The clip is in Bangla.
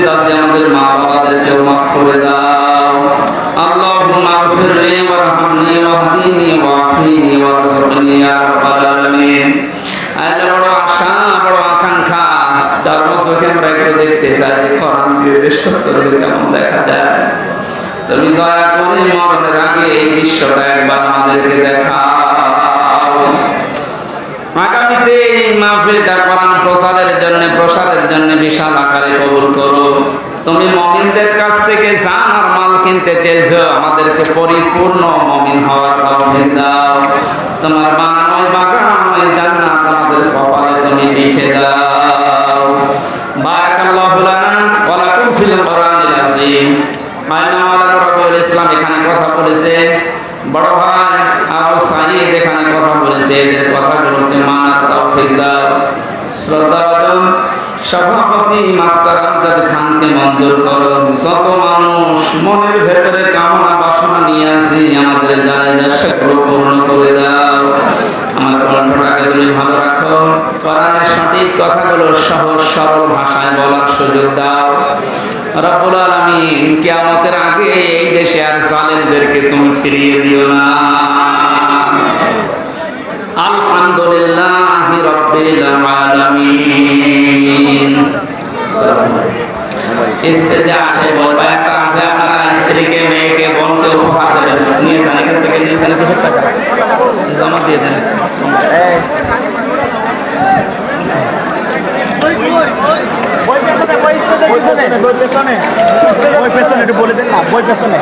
উপস্থিত আছে আমাদের মা বাবাদেরকেও মাফ করে দাও اللهم اغفر لي وارحمني واهدني وعافني وارزقني يا رب العالمين আল্লাহ বড় আশা বড় আকাঙ্ক্ষা চার বছরকে আমরা একটু দেখতে চাই কোরআন দিয়ে দেশটা চলবে কেমন দেখা যায় তুমি দয়া করে মরণের আগে এই দৃশ্যটা একবার আমাদেরকে দেখাও আগামীতে এই মাহফিলটা কোরআন প্রসারের জন্য প্রসারের জন্য বিশাল আকারে কবুল করো তুমি মমিনদের কাছ থেকে জান আর মাল কিনতে চেয়েছো, আমাদেরকে পরিপূর্ণ মমিন হওয়ার তৌফিক দাও। তোমার বানানো বাগান ওই জান্নাত আমাদের কপালে তুমি লিখে দাও। বারাকাল্লাহু লানা ওয়া লাকুম ফিল কোরআনিল আযীম। মাওলানা রবিউল ইসলাম এখানে কথা বলেছে। বড় ভাই, আবু সাইদ এখানে কথা বলেছে। এদের কথাগুলোকে মানার তৌফিক দাও। শ্রদ্ধাবাদন সভাপতি মাস্টার আমজাদ খানকে মঞ্জুর করো। যত মানুষ মনের ভেতরে কামনা বাসনা নিয়ে আসি আমাদের জায়গা সেগুলো পূর্ণ করে দাও। আমার কণ্ঠটাকে তুমি ভালো রাখো। কোরআনের সঠিক কথাগুলো সহজ, সরল ভাষায় বলার সুযোগ দাও। রব্বুল আলামিন, কিয়ামতের আগে এই দেশে আর জালেমদেরকে তুমি ফিরিয়ে দিও না। আলহামদুলিল্লাহি রাব্বিল আলামিন। স্টেজে আসে বলবা আছে, আপনারা স্ত্রীকে মেয়েকে বোনকে উপহার দেবেন। নিয়ে যান, এখান থেকে নিয়ে যান কিছু বলে দেন। না বই পেছনে।